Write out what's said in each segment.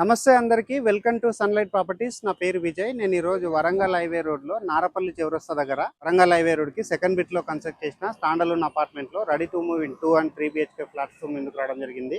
నమస్తే అందరికీ. Welcome to Sunlight Properties. నా పేరు విజయ్. నేను ఈ రోజు వరంగల్ హైవే రోడ్లో నారపల్లి చివరస్త దగ్గర వరంగల్ హైవే రోడ్కి సెకండ్ బిట్లో కన్స్ట్రక్ట్ చేసిన స్టాండలోన్ అపార్ట్మెంట్లో ready to move in two and three BHK flats ముందుకు రావడం జరిగింది.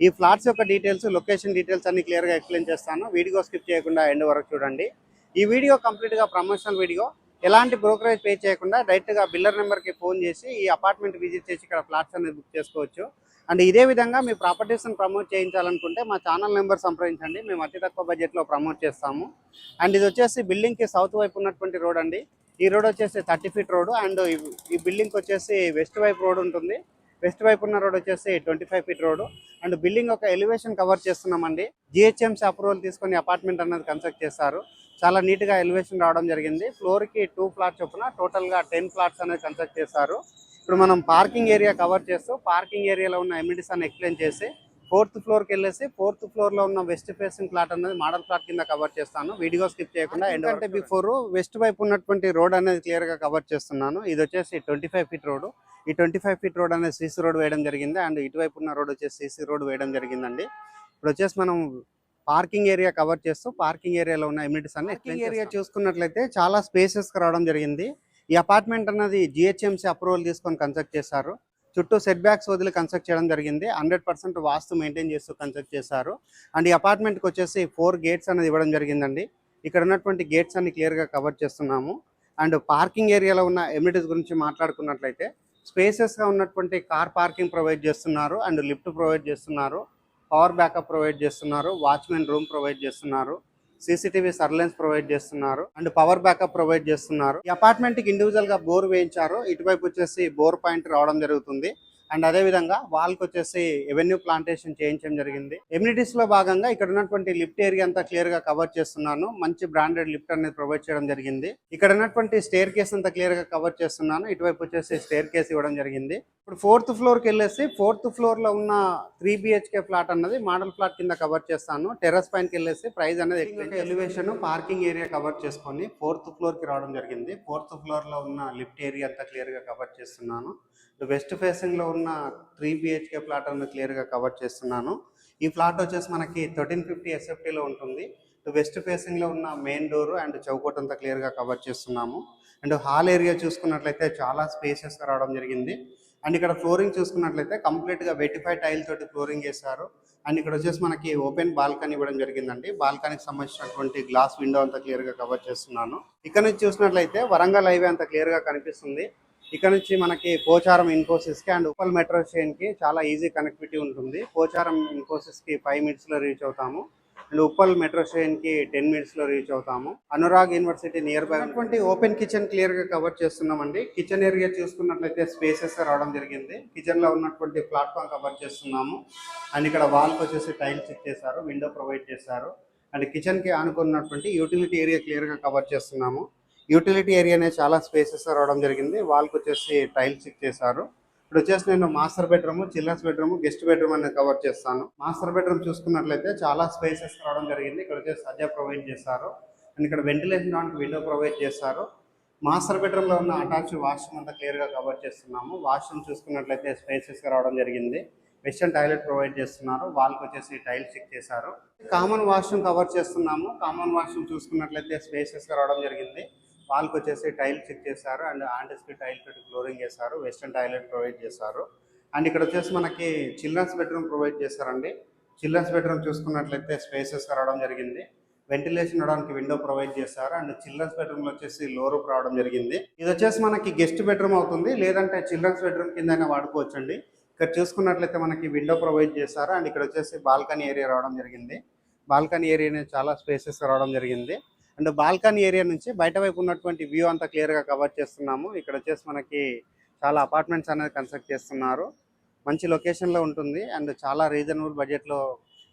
ఈ ఫ్లాట్స్ యొక్క డీటెయిల్స్ లొకేషన్ డీటెయిల్స్ అన్ని క్లియర్గా ఎక్స్ప్లెయిన్ చేస్తాను. వీడియో స్కిప్ చేయకుండా ఎండ్ వరకు చూడండి. ఈ వీడియో కంప్లీట్గా ప్రమోషనల్ వీడియో. ఎలాంటి బ్రోకరేజ్ పే చేయకుండా డైరెక్ట్గా బిల్లర్ నెంబర్కి ఫోన్ చేసి ఈ అపార్ట్మెంట్ విజిట్ చేసి ఇక్కడ ఫ్లాట్స్ అనేది బుక్ చేసుకోవచ్చు. అండ్ ఇదే విధంగా మీ ప్రాపర్టీస్ని ప్రమోట్ చేయించాలనుకుంటే మా ఛానల్ నెంబర్ సంప్రదించండి. మేము అతి తక్కువ బడ్జెట్లో ప్రమోట్ చేస్తాము. అండ్ ఇది వచ్చేసి బిల్డింగ్కి సౌత్ వైపు ఉన్నటువంటి రోడ్ అండి. ఈ రోడ్ వచ్చేసి థర్టీ ఫీట్ రోడ్ అండ్ ఈ- ఈ బిల్డింగ్కి వచ్చేసి వెస్ట్ వైపు రోడ్ ఉంటుంది. వెస్ట్ వైపు ఉన్న రోడ్ వచ్చేసి twenty five feet road. And building ఒక ఎలివేషన్ కవర్ చేస్తున్నామండి. జిహెచ్ఎంసీ అప్రూవల్ తీసుకొని అపార్ట్మెంట్ అనేది కన్స్ట్రక్ట్ చేస్తారు చాలా నీట్గా ఎలివేషన్ రావడం జరిగింది. ఫ్లోర్కి టూ ఫ్లాట్స్ చొప్పున టోటల్గా టెన్ ఫ్లాట్స్ అనేది కన్స్ట్రక్ట్ చేస్తారు ఇప్పుడు మనం పార్కింగ్ ఏరియా కవర్ చేస్తూ పార్కింగ్ ఏరియాలో ఉన్న ఎమ్యూనిటీస్ అని ఎక్స్ప్లెయిన్ చేసి ఫోర్త్ ఫ్లోర్కి వెళ్ళేసి ఫోర్త్ ఫ్లోర్లో ఉన్న వెస్ట్ ఫేసింగ్ ఫ్లాట్ అనేది మోడల్ ఫ్లాట్ కింద కవర్ చేస్తాను. వీడియో స్కిప్ చేయకుండా ఎందుకంటే బిఫోర్ వెస్ట్ వైపు ఉన్నటువంటి రోడ్ అనేది క్లియర్గా కవర్ చేస్తున్నాను. ఇది వచ్చేసి ట్వంటీ ఫైవ్ ఫీట్ రోడ్ ఈ ట్వంటీ ఫైవ్ ఫీట్ రోడ్ అనేది సీసీ రోడ్ వేయడం జరిగింది. అండ్ ఇటువైపు ఉన్న రోడ్ వచ్చేసి సీసీ రోడ్ వేయడం జరిగిందండి. ఇప్పుడు వచ్చేసి మనం పార్కింగ్ ఏరియా కవర్ చేస్తూ పార్కింగ్ ఏరియాలో ఉన్న ఎమ్యూనిటీస్ అన్ని పార్కింగ్ ఏరియా చూసుకున్నట్లయితే చాలా స్పేసెస్ రావడం జరిగింది. ఈ అపార్ట్మెంట్ అన్నది జిహెచ్ఎంసీ అప్రూవల్ తీసుకొని కన్స్ట్రక్ట్ చేశారు. చుట్టూ సెట్ బ్యాక్స్ వదిలి కన్స్ట్రక్ట్ చేయడం జరిగింది. హండ్రెడ్ పర్సెంట్ వాస్తు మెయింటైన్ చేస్తూ కన్స్ట్రక్ట్ చేశారు. అండ్ ఈ అపార్ట్మెంట్కి వచ్చేసి ఫోర్ గేట్స్ అనేది ఇవ్వడం జరిగిందండి. ఇక్కడ ఉన్నటువంటి గేట్స్ అన్ని క్లియర్గా కవర్ చేస్తున్నాము. అండ్ పార్కింగ్ ఏరియాలో ఉన్న ఎమ్యూనిటీస్ గురించి మాట్లాడుకున్నట్లయితే స్పేసెస్గా ఉన్నటువంటి కార్ పార్కింగ్ ప్రొవైడ్ చేస్తున్నారు. అండ్ లిఫ్ట్ ప్రొవైడ్ చేస్తున్నారు. పవర్ బ్యాకప్ ప్రొవైడ్ చేస్తున్నారు వాచ్మెన్ రూమ్ ప్రొవైడ్ చేస్తున్నారు సీసీటీవీ సర్లెన్స్ ప్రొవైడ్ చేస్తున్నారు అండ్ పవర్ బ్యాకప్ ప్రొవైడ్ చేస్తున్నారు. ఈ అపార్ట్మెంట్కి ఇండివిజువల్ బోర్ వేయించారు ఇటువైపు వచ్చేసి బోర్ పాయింట్ రావడం జరుగుతుంది. అండ్ అదే విధంగా వచ్చేసి ఎవెన్యూ ప్లాంటేషన్ చేయించడం జరిగింది. ఎమ్యూనిటీస్లో భాగంగా ఇక్కడ ఉన్నటువంటి లిఫ్ట్ ఏరియా అంతా క్లియర్గా కవర్ చేస్తున్నాను. మంచి బ్రాండెడ్ లిఫ్ట్ అనేది ప్రొవైడ్ చేయడం జరిగింది. ఇక్కడ ఉన్నటువంటి స్టేర్ కేస్ అంతా క్లియర్గా కవర్ చేస్తున్నాను. ఇటువైపు వచ్చేసి స్టేర్ కేస్ ఇవ్వడం జరిగింది. ఇప్పుడు ఫోర్త్ ఫ్లోర్కి వెళ్ళేసి ఫోర్త్ ఫ్లోర్లో ఉన్న త్రీ బిహెచ్కే ఫ్లాట్ అన్నది మోడల్ ఫ్లాట్ కింద కవర్ చేస్తాను. టెర్రస్ పైనకి వెళ్ళేసి ప్రైస్ అనేది ఎలివేషన్ పార్కింగ్ ఏరియా కవర్ చేసుకొని ఫోర్త్ ఫ్లోర్కి రావడం జరిగింది. ఫోర్త్ ఫ్లోర్లో ఉన్న లిఫ్ట్ ఏరియా అంతా క్లియర్గా కవర్ చేస్తున్నాను. వెస్ట్ ఫేసింగ్లో ఉన్న త్రీ బిహెచ్కే ఫ్లాట్ అని క్లియర్గా కవర్ చేస్తున్నాను. ఈ ఫ్లాట్ వచ్చేసి మనకి థర్టీన్ ఫిఫ్టీ ఎస్ఎఫ్టీలో ఉంటుంది. వెస్ట్ ఫేసింగ్లో ఉన్న మెయిన్ డోర్ అండ్ చౌకోట్ అంతా క్లియర్గా కవర్ చేస్తున్నాము. అండ్ హాల్ ఏరియా చూసుకున్నట్లయితే చాలా స్పేసెస్ రావడం జరిగింది. అండ్ ఇక్కడ ఫ్లోరింగ్ చూసుకున్నట్లయితే కంప్లీట్గా వెటిఫై టైల్ తోటి ఫ్లోరింగ్ చేశారు. అండ్ ఇక్కడ వచ్చేసి మనకి ఓపెన్ బాల్కనీ ఇవ్వడం జరిగిందండి. బాల్కనీకి సంబంధించినటువంటి గ్లాస్ విండో అంతా క్లియర్గా కవర్ చేస్తున్నాను. ఇక్కడ నుంచి చూసినట్లయితే వరంగల్ హైవే అంతా క్లియర్గా కనిపిస్తుంది. ఇక్కడ నుంచి మనకి పోచారం ఇన్ఫోసిస్కి అండ్ ఉప్పల్ మెట్రో స్టేషన్కి చాలా ఈజీ కనెక్టివిటీ ఉంటుంది. పోచారం ఇన్ఫోసిస్కి ఫైవ్ మినిట్స్లో రీచ్ అవుతాము. అండ్ ఉప్పల్ మెట్రో స్టేషన్కి టెన్ మినిట్స్లో రీచ్ అవుతాము. అనురాగ్ యూనివర్సిటీ నియర్ బై ఉన్నటువంటి ఓపెన్ కిచెన్ క్లియర్గా కవర్ చేస్తున్నామండి. కిచెన్ ఏరియా చూసుకున్నట్లయితే స్పేసెస్ రావడం జరిగింది. కిచెన్లో ఉన్నటువంటి ప్లాట్ఫామ్ కవర్ చేస్తున్నాము. అండ్ ఇక్కడ వాల్కి వచ్చేసి టైల్స్ ఇచ్చేసారు విండో ప్రొవైడ్ చేశారు. అండ్ కిచెన్కి ఆనుకున్నటువంటి యూటిలిటీ ఏరియా క్లియర్గా కవర్ చేస్తున్నాము. యూటిలిటీ ఏరియానే చాలా స్పేసెస్ రావడం జరిగింది. వాళ్ళకి వచ్చేసి టైల్స్ ఇచ్చేసారు ఇప్పుడు వచ్చేసి నేను master bedroom children's bedroom guest bedroom అనేది కవర్ చేస్తాను. మాస్టర్ బెడ్రూమ్ చూసుకున్నట్లయితే చాలా స్పేసెస్ రావడం జరిగింది. ఇక్కడ వచ్చేసి సజ్జా ప్రొవైడ్ చేశారు. అండ్ ఇక్కడ వెంటిలేషన్ రావడానికి విండో ప్రొవైడ్ చేశారు. మాస్టర్ బెడ్రూమ్లో ఉన్న అటాచ్ వాష్రూమ్ అంతా క్లియర్గా కవర్ చేస్తున్నాము. వాష్రూమ్ చూసుకున్నట్లయితే స్పేసెస్ రావడం జరిగింది. వెస్టర్న్ టాయిలెట్ ప్రొవైడ్ చేస్తున్నారు. వాళ్ళకి వచ్చేసి టైల్స్ చెక్ చేశారు. కామన్ వాష్రూమ్ కవర్ చేస్తున్నాము. కామన్ వాష్రూమ్ చూసుకున్నట్లయితే స్పేసెస్ రావడం జరిగింది. వాళ్ళకి వచ్చేసి టైల్ చెక్ చేశారు అండ్ ఆంటీస్కి టైల్ తోటి ఫ్లోరింగ్ చేశారు వెస్ట్రన్ టాయిలెట్ ప్రొవైడ్ చేశారు. అండ్ ఇక్కడ వచ్చేసి మనకి చిల్డ్రన్స్ బెడ్రూమ్ ప్రొవైడ్ చేశారండి. చిల్డ్రన్స్ బెడ్రూమ్ చూసుకున్నట్లయితే స్పేసెస్ రావడం జరిగింది. వెంటిలేషన్ ఇవ్వడానికి విండో ప్రొవైడ్ చేశారు అండ్ చిల్డ్రన్స్ బెడ్రూమ్లో వచ్చేసి లో రూప్ రావడం జరిగింది. ఇది వచ్చేసి మనకి గెస్ట్ బెడ్రూమ్ అవుతుంది. లేదంటే చిల్డ్రన్స్ బెడ్రూమ్ కింద వాడుకోవచ్చండి. ఇక్కడ చూసుకున్నట్లయితే మనకి విండో ప్రొవైడ్ చేశారు అండ్ ఇక్కడ వచ్చేసి బాల్కనీ ఏరియా రావడం జరిగింది. బాల్కనీ ఏరియా చాలా స్పేసెస్ రావడం జరిగింది. అండ్ బాల్కనీ ఏరియా నుంచి బయట వైపు ఉన్నటువంటి వ్యూ అంతా క్లియర్గా కవర్ చేస్తున్నాము. ఇక్కడ వచ్చేసి మనకి చాలా అపార్ట్మెంట్స్ అనేది కన్స్ట్రక్ట్ చేస్తున్నారు. మంచి లొకేషన్లో ఉంటుంది. అండ్ చాలా రీజనబుల్ బడ్జెట్లో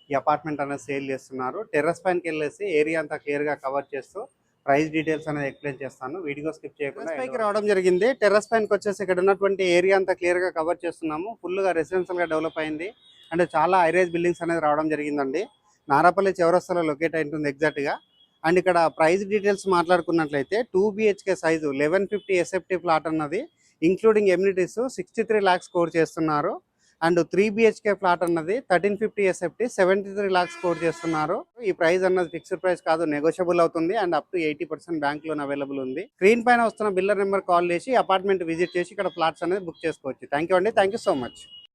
ఈ అపార్ట్మెంట్ అనేది సేల్ చేస్తున్నారు. టెర్రస్ పైనకి వెళ్ళేసి ఏరియా అంతా క్లియర్గా కవర్ చేస్తూ ప్రైస్ డీటెయిల్స్ అనేది ఎక్స్ప్లెయిన్ చేస్తాను. వీడియో స్కిప్ చేయకుండా పైకి రావడం జరిగింది. టెర్రస్ పైనకి వచ్చేసి ఇక్కడ ఉన్నటువంటి ఏరియా అంతా క్లియర్గా కవర్ చేస్తున్నాము. ఫుల్గా రెసిడెన్షియల్గా డెవలప్ అయింది. అండ్ చాలా ఐరేజ్ బిల్డింగ్స్ అనేది రావడం జరిగిందండి. నారాపల్లి చౌరస్తాలో లొకేట్ అయి ఉంటుంది ఎగ్జాక్ట్గా. అండ్ ఇక్కడ price details మాట్లాడుకున్నట్లయితే two BHK size eleven fifty SFT flat అన్నది including amenities sixty three lakhs score చేస్తున్నారు. అండ్ త్రీ బిహెచ్కే ఫ్లాట్ అన్నది thirteen fifty SFT seventy three lakhs score చేస్తున్నారు. ఈ ప్రైస్ అన్నది ఫిక్స్డ్ ప్రైస్ కాదు నెగోషియబుల్ అవుతుంది and up to eighty percent bank loan available ఉంది. Screen పైన వస్తున్న బిల్లర్ నెంబర్ కాల్ చేసి అపార్ట్మెంట్ విజిట్ చేసి ఇక్కడ ఫ్లాట్స్ అనేది బుక్ చేసుకోవచ్చు. థ్యాంక్ యూ అండి. Thank you so much